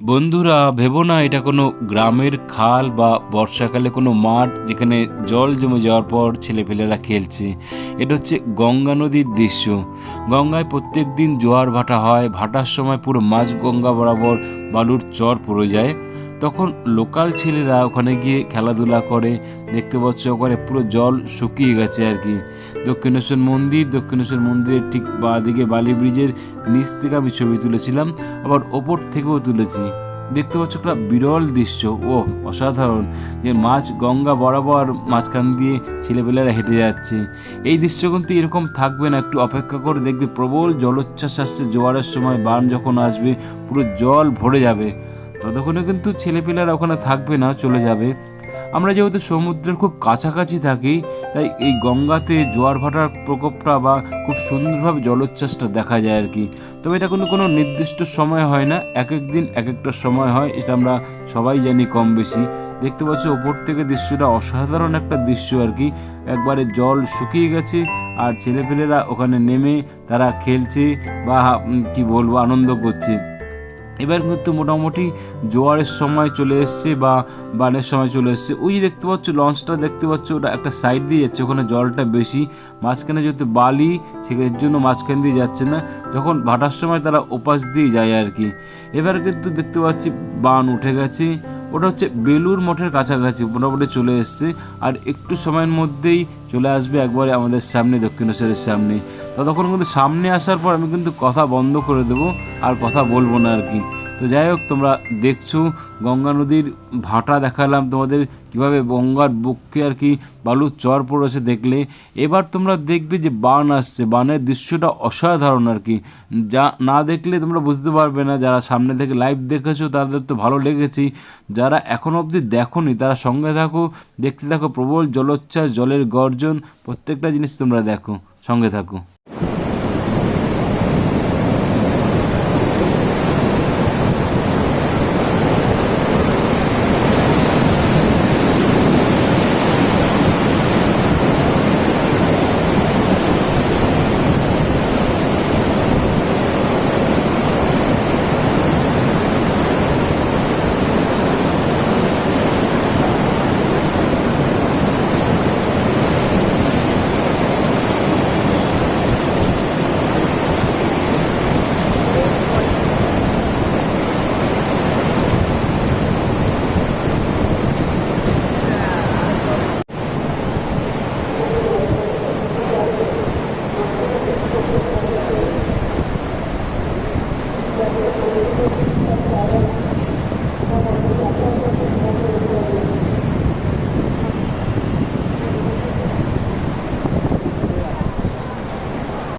বন্ধুরা, ভেবো না, এটা কোনো গ্রামের খাল বা বর্ষাকালে কোনো মাঠ যেখানে জল জমে যাওয়ার পর ছেলেপেলেরা খেলছে। এটা হচ্ছে গঙ্গা নদীর দৃশ্য। গঙ্গায় প্রত্যেক দিন জোয়ার ভাটা হয়, ভাটার সময় পুরো মাঝ গঙ্গা বরাবর বালুর চর পড়ে যায়। তখন লোকাল ছেলেরা ওখানে গিয়ে খেলাধুলা করে, দেখতে পাচ্ছ ওখানে পুরো জল শুকিয়ে গেছে আর কি। দক্ষিণেশ্বর মন্দির, দক্ষিণেশ্বর মন্দিরের ঠিক বাঁ দিকে বালি ব্রিজের নিচ থেকে আমি ছবি তুলেছিলাম, আবার ওপর থেকেও তুলেছি। দেখতে পাচ্ছ একটা বিরল দৃশ্য। ও অসাধারণ। যে মাছ গঙ্গা বরাবর মাঝখান দিয়ে ছেলেপেলেরা হেঁটে যাচ্ছে। এই দৃশ্য কিন্তু এরকম থাকবে না। একটু অপেক্ষা করে দেখবে প্রবল জলোচ্ছ্বাস আসছে জোয়ারের সময় বান যখন আসবে, পুরো জল ভরে যাবে। ততক্ষণে কিন্তু ছেলেপেলেরা ওখানে থাকবে না, চলে যাবে। আমরা যেহেতু সমুদ্রের খুব কাছাকাছি থাকি, তাই এই গঙ্গাতে জোয়ার ভাটার প্রকোপটা বা খুব সুন্দরভাবে জলোচ্ছ্বাসটা দেখা যায় আর কি। তবে এটা কোনো কোনো নির্দিষ্ট সময় হয় না এক এক দিন এক একটা সময় হয়, এটা আমরা সবাই জানি কম বেশি। দেখতে পাচ্ছ ওপর থেকে দৃশ্যটা অসাধারণ একটা দৃশ্য আর কি। একবারে জল শুকিয়ে গেছে আর ছেলেপেলেরা ওখানে নেমে তারা খেলছে বা কি বলব, আনন্দ করছে। এবার কিন্তু মোটামুটি জোয়ারের সময় চলে এসছে বা বানের সময় চলে এসছে। ওই দেখতে পাচ্ছ, লঞ্চটা দেখতে পাচ্ছ, ওটা একটা সাইড দিয়ে যাচ্ছে, ওখানে জলটা বেশি। মাঝখানে যেহেতু বালি সেটার জন্য মাঝখান দিয়ে যাচ্ছে না। যখন ভাটার সময় তারা ওপাশ দিয়ে যায় আর কি। এবার কিন্তু দেখতে পাচ্ছি বান উঠে গেছে। ওটা হচ্ছে বেলুর মঠের কাছাকাছি মোটামুটি চলে এসছে। আর একটু সময়ের মধ্যেই চলে আসবে একবারে আমাদের সামনে, দক্ষিণেশ্বরের সামনে। ততক্ষণ কিন্তু সামনে আসার পর আমি কিন্তু কথা বন্ধ করে দেবো, আর কথা বলব না আর কি। তো যাই হোক, তোমরা দেখছ, গঙ্গা নদীর ভাটা দেখালাম তোমাদের, কীভাবে গঙ্গার বুককে আর কি বালুর চর পড়েছে দেখলে। এবার তোমরা দেখবে যে বান আসছে, বানের দৃশ্যটা অসাধারণ আর কি। যা না দেখলে তোমরা বুঝতে পারবে না, যারা সামনে থেকে লাইভ দেখেছ তাদের তো ভালো লেগেছি যারা এখনও অবধি দেখোনি, তারা সঙ্গে থাকো, দেখতে থাকো প্রবল জলোচ্ছ্বাস, জলের গর্জন, প্রত্যেকটা জিনিস তোমরা দেখো, সঙ্গে থাকো।